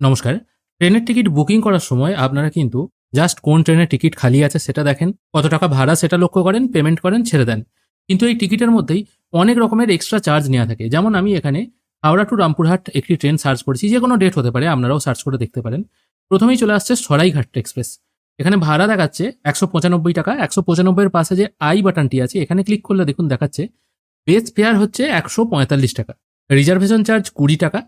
নমস্কার। ট্রেনের ticket booking করার সময় আপনারা কিন্তু জাস্ট কোন ট্রেনের টিকিট খালি আছে সেটা দেখেন, কত টাকা ভাড়া সেটা লক্ষ্য করেন, পেমেন্ট করেন, ছেড়ে দেন। কিন্তু এই টিকিটের মধ্যেই অনেক রকমের এক্সট্রা চার্জ নেওয়া থাকে। যেমন আমি এখানে হাওড়া টু রামপুরহাট একটি ট্রেন সার্চ করেছি, যে কোনো ডেট হতে পারে, আপনারাও সার্চ করে দেখতে পারেন। প্রথমেই চলে আসছে সরাইঘাট এক্সপ্রেস এখানে ভাড়া দেখাচ্ছে একশো পঁচানব্বই টাকা, একশো পঁচানব্বইয়ের পাশে যে আই বাটনটি আছে, এখানে ক্লিক করলে দেখুন দেখাচ্ছে বেস ফেয়ার হচ্ছে একশো পঁয়তাল্লিশ টাকা। রিজার্ভেশন চার্জ কুড়ি টাকা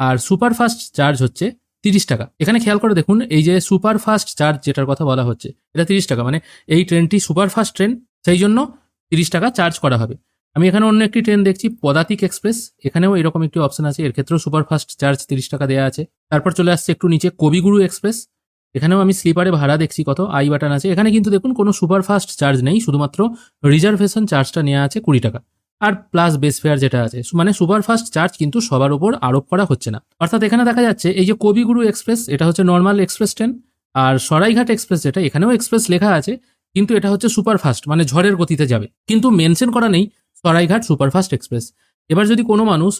আর সুপারফাস্ট চার্জ হচ্ছে তিরিশ টাকা। এখানে খেয়াল করে দেখুন, এই যে সুপারফাস্ট চার্জ যেটার কথা বলা হচ্ছে, এটা তিরিশ টাকা। মানে এই ট্রেনটি সুপারফাস্ট ট্রেন, সেই জন্য তিরিশ টাকা চার্জ করা হবে। আমি এখানে অন্য একটি ট্রেন দেখছি, পদাতিক এক্সপ্রেস। এখানেও এরকম একটি অপশন আছে, এর ক্ষেত্রেও সুপারফাস্ট চার্জ তিরিশ টাকা দেওয়া আছে। তারপর চলে আসছে একটু নিচে, কবিগুরু এক্সপ্রেস। এখানেও আমি স্লিপারে ভাড়া দেখছি কত, আই বাটন আছে। এখানে কিন্তু দেখুন, কোনো সুপারফাস্ট চার্জ নেই, শুধুমাত্র রিজার্ভেশন চার্জটা নেওয়া আছে কুড়ি টাকা। আর প্লাস বেস ফেয়ার যেটা আছে মানে সুপারফাস্ট চার্জ কিন্তু সবার উপর আরোপ করা হচ্ছে না। অর্থাৎ এখানে দেখা যাচ্ছে, এই যে কবিগুরু এক্সপ্রেস এটা হচ্ছে নর্মাল এক্সপ্রেস ট্রেন আর সরাইঘাট এক্সপ্রেস যেটা, এখানেও এক্সপ্রেস লেখা আছে, কিন্তু এটা হচ্ছে সুপারফাস্ট মানে ঝড়ের গতিতে যাবে। কিন্তু মেনশন করা নেই, সরাইঘাট সুপারফাস্ট এক্সপ্রেস এবার যদি কোনো মানুষ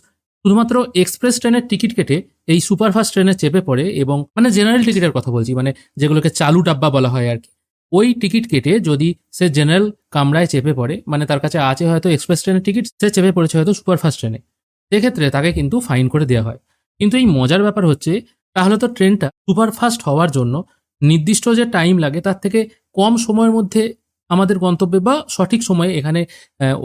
শুধুমাত্র এক্সপ্রেস ট্রেনের টিকিট কেটে এই সুপারফাস্ট ট্রেনে চেপে পড়ে এবং মানে জেনারেল টিকিটের কথা বলছি মানে যেগুলোকে চালু ডাব্বা বলা হয় আর কি ওই টিকিট কেটে যদি সে জেনারেল কামরায় চেপে পড়ে মানে তার কাছে আছে হয়তো এক্সপ্রেস ট্রেনের টিকিট, সে চেপে পড়েছে হয়তো সুপারফাস্ট ট্রেনে। সেক্ষেত্রে তাকে কিন্তু ফাইন করে দেওয়া হয়। কিন্তু এই মজার ব্যাপার হচ্ছে, তাহলে তো ট্রেনটা সুপারফাস্ট হওয়ার জন্য নির্দিষ্ট যে টাইম লাগে, তার থেকে কম সময়ের মধ্যে আমাদের গন্তব্যে বা সঠিক সময়ে এখানে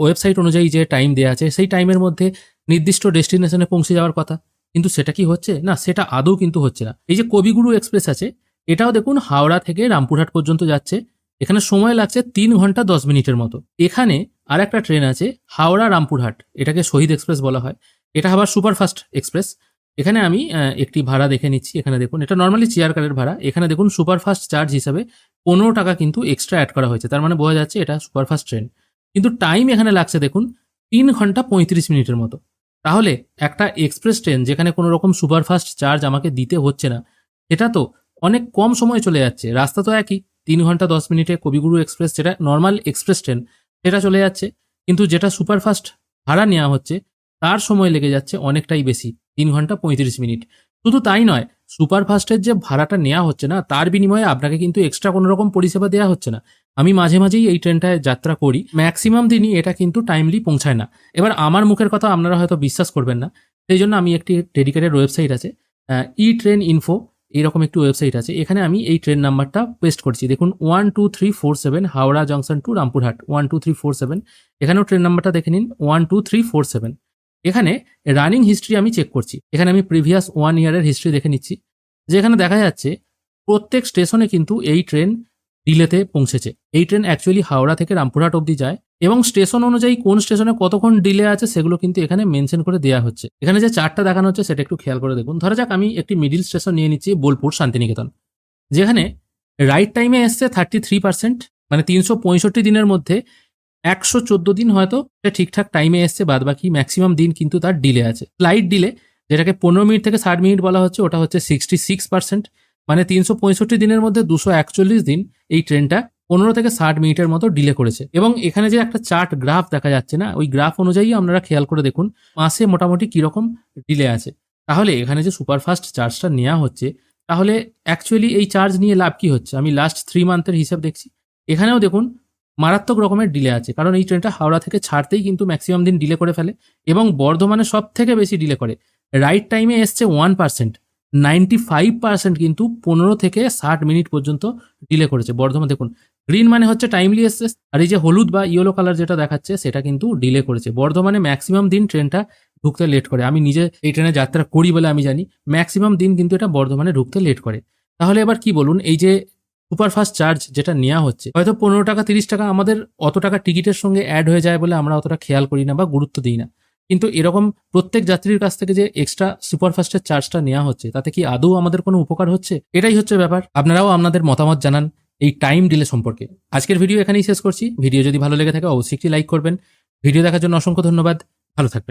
ওয়েবসাইট অনুযায়ী যে টাইম দেওয়া আছে, সেই টাইমের মধ্যে নির্দিষ্ট ডেস্টিনেশনে পৌঁছে যাওয়ার কথা। কিন্তু সেটা কি হচ্ছে? না, সেটা আদৌ কিন্তু হচ্ছে না। এই যে কবিগুরু এক্সপ্রেস আছে এটাও দেখুন হাওড়া থেকে রামপুরহাট পর্যন্ত যাচ্ছে। এখানে সময় লাগছে তিন ঘণ্টা দশ মিনিটের মতো। এখানে আর একটা ট্রেন আছে, হাওড়া রামপুরহাট, এটাকে শহীদ এক্সপ্রেস বলা হয়। এটা আবার সুপারফাস্ট এক্সপ্রেস। এখানে আমি একটি ভাড়া দেখে নিচ্ছি। এখানে দেখুন, এটা নর্মালি চেয়ার কারের ভাড়া। এখানে দেখুন সুপারফাস্ট চার্জ হিসাবে পনেরো টাকা কিন্তু এক্সট্রা অ্যাড করা হয়েছে। তার মানে বোঝা যাচ্ছে এটা সুপারফাস্ট ট্রেন। কিন্তু টাইম এখানে লাগছে দেখুন তিন ঘণ্টা পঁয়ত্রিশ মিনিটের মতো। তাহলে একটা এক্সপ্রেস ট্রেন যেখানে কোনো রকম সুপারফাস্ট চার্জ আমাকে দিতে হচ্ছে না এটা তো অনেক কম সময় চলে যাচ্ছে। রাস্তা তো একই, তিন ঘণ্টা দশ মিনিটে কবিগুরু এক্সপ্রেস, যেটা নর্মাল এক্সপ্রেস ট্রেন, সেটা চলে যাচ্ছে। কিন্তু যেটা সুপারফাস্ট ভাড়া নেওয়া হচ্ছে, তার সময় লেগে যাচ্ছে অনেকটাই বেশি, তিন ঘণ্টা পঁয়ত্রিশ মিনিট। শুধু তাই নয়, সুপারফাস্টের যে ভাড়াটা নেওয়া হচ্ছে না, তার বিনিময়ে আপনাকে কিন্তু এক্সট্রা কোনো রকম পরিষেবা দেওয়া হচ্ছে না। আমি মাঝে মাঝেই এই ট্রেনটায় যাত্রা করি ম্যাক্সিমাম দিনই এটা কিন্তু টাইমলি পৌঁছায় না। এবার আমার মুখের কথা আপনারা হয়তো বিশ্বাস করবেন না, সেই জন্য আমি একটি ডেডিকেটেড ওয়েবসাইট আছে ই ট্রেন ইনফো এইরকম একটি ওয়েবসাইট আছে। এখানে আমি এই ট্রেন নাম্বারটা পেস্ট করছি। দেখুন one two three four seven Howrah junction to Rampurhat. One two three four seven এখানেও ট্রেন নাম্বারটা দেখে নিন। One two three four seven এখানে রানিং হিস্ট্রি আমি চেক করছি। এখানে আমি প্রিভিয়াস ওয়ান ইয়ারের হিস্ট্রি দেখে নিচ্ছি। যেখানে দেখা যাচ্ছে, প্রত্যেক স্টেশনে কিন্তু এই ট্রেন ডিলেতে পৌঁছেছে। এই ট্রেন অ্যাকচুয়ালি হাওড়া থেকে রামপুরহাট অবধি যায়। এবং স্টেশন অনুযায়ী কোন স্টেশনে কতক্ষণ ডিলে আছে সেগুলো কিন্তু এখানে মেনশন করে দেওয়া হচ্ছে। এখানে যে চারটা দেখানো হচ্ছে সেটা একটু খেয়াল করে দেখুন। ধরা যাক আমি একটি মিডিল স্টেশন নিয়ে নিচ্ছি বোলপুর শান্তিনিকেতন। যেখানে রাইট টাইমে এসছে থার্টি থ্রি পার্সেন্ট মানে তিনশো পঁয়ষট্টি দিনের মধ্যে একশো চোদ্দ দিন হয়তো সে ঠিকঠাক টাইমে এসছে বাদ বাকি ম্যাক্সিমাম দিন কিন্তু তার ডিলে আছে। ফ্লাইট ডিলে যেটাকে পনেরো মিনিট থেকে ষাট মিনিট বলা হচ্ছে, ওটা হচ্ছে সিক্সটি সিক্স পার্সেন্ট মানে তিনশো পঁয়ষট্টি দিনের মধ্যে দুশো একচল্লিশ দিন এই ট্রেনটা পনেরো থেকে ষাট মিনিটের মতো ডিলে করেছে। এবং এখানে যে একটা চার্ট গ্রাফ দেখা যাচ্ছে না, ওই গ্রাফ অনুযায়ী আপনারা খেয়াল করে দেখুন, মাসে মোটামুটি কীরকম ডিলে আছে। তাহলে এখানে যে সুপারফাস্ট চার্জটা নেওয়া হচ্ছে, তাহলে অ্যাকচুয়ালি এই চার্জ নিয়ে লাভ কি হচ্ছে? আমি লাস্ট থ্রি মান্থের হিসাব দেখছি। এখানেও দেখুন, মারাত্মক রকমের ডিলে আছে। কারণ এই ট্রেনটা হাওড়া থেকে ছাড়তেই কিন্তু ম্যাক্সিমাম দিন ডিলে করে ফেলে এবং বর্ধমানে সব থেকে বেশি ডিলে করে। রাইট টাইমে এসছে one percent ninety five percent কিন্তু পনেরো থেকে ষাট মিনিট পর্যন্ত ডিলে করেছে। বর্ধমান দেখুন গ্রিন মানে হচ্ছে টাইমলি এসছে আর এই যে হলুদ বা ইয়েলো কালার যেটা দেখাচ্ছে, সেটা কিন্তু ডিলে করেছে। বর্ধমানে ম্যাক্সিমাম দিন ট্রেনটা ঢুকতে লেট করে। আমি নিজে এই ট্রেনে যাত্রা করি বলে আমি জানি ম্যাক্সিমাম দিন কিন্তু এটা বর্ধমানে ঢুকতে লেট করে। তাহলে এবার কি বলুন, এই যে সুপারফাস্ট চার্জ যেটা নেওয়া হচ্ছে, হয়তো পনেরো টাকা, তিরিশ টাকা আমাদের অত টাকা টিকিটের সঙ্গে অ্যাড হয়ে যায় বলে আমরা অতটা খেয়াল করি না বা গুরুত্ব দিই না। কিন্তু এরকম প্রত্যেক যাত্রীর কাছ থেকে যে এক্সট্রা সুপারফাস্টের চার্জটা নেওয়া হচ্ছে, তাতে কি আদৌ আমাদের কোনো উপকার হচ্ছে? এটাই হচ্ছে ব্যাপার। আপনারাও আপনাদের মতামত জানান। এই টাইম ডিলে সম্পর্কে। আজকের ভিডিও এখানেই শেষ করছি। ভিডিও যদি ভালো লেগে থাকে, অবশ্যই একটি লাইক করবেন। ভিডিও দেখার জন্য অসংখ্য ধন্যবাদ। ভালো থাকবেন।